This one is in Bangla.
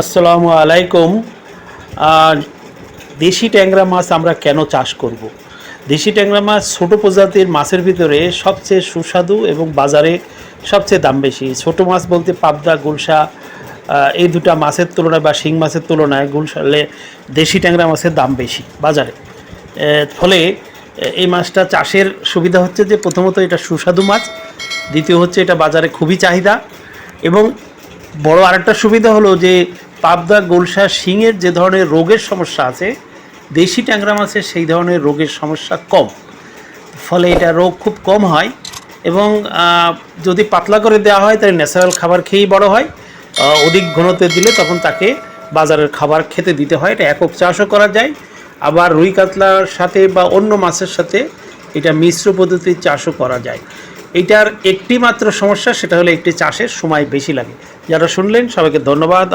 আসসালামু আলাইকুম। দেশি ট্যাংরা মাছ আমরা কেন চাষ করব। দেশি ট্যাংরা মাছ ছোটো প্রজাতির মাছের ভিতরে সবচেয়ে সুস্বাদু এবং বাজারে সবচেয়ে দাম বেশি। ছোট মাছ বলতে পাবদা, গুলশা এই দুটো মাছের তুলনায় বা শিং মাছের তুলনায় গুলশালে দেশি ট্যাংরা মাছের দাম বেশি বাজারে। ফলে এই মাছটা চাষের সুবিধা হচ্ছে যে প্রথমত এটা সুস্বাদু মাছ, দ্বিতীয় হচ্ছে এটা বাজারে খুবই চাহিদা এবং বড় আরেকটা সুবিধা হলো যে পাবদা গোলসা শিঙের যে ধরনের রোগের সমস্যা আছে, দেশি ট্যাংরা মাছের সেই ধরনের রোগের সমস্যা কম। ফলে এটা রোগ খুব কম হয় এবং যদি পাতলা করে দেওয়া হয়, তাহলে ন্যাচারাল খাবার খেয়েই বড় হয়। অধিক ঘনত্বে দিলে তখন তাকে বাজারের খাবার খেতে দিতে হয়। এটা একক চাষও করা যায়। আবার রুই কাতলার সাথে বা অন্য মাছের সাথে এটা মিশ্র পদ্ধতির চাষও করা যায়। এটার একটি মাত্র সমস্যা, সেটা হলো একটি চাষের সময় বেশি লাগে। যারা শুনলেন, সবাইকে ধন্যবাদ।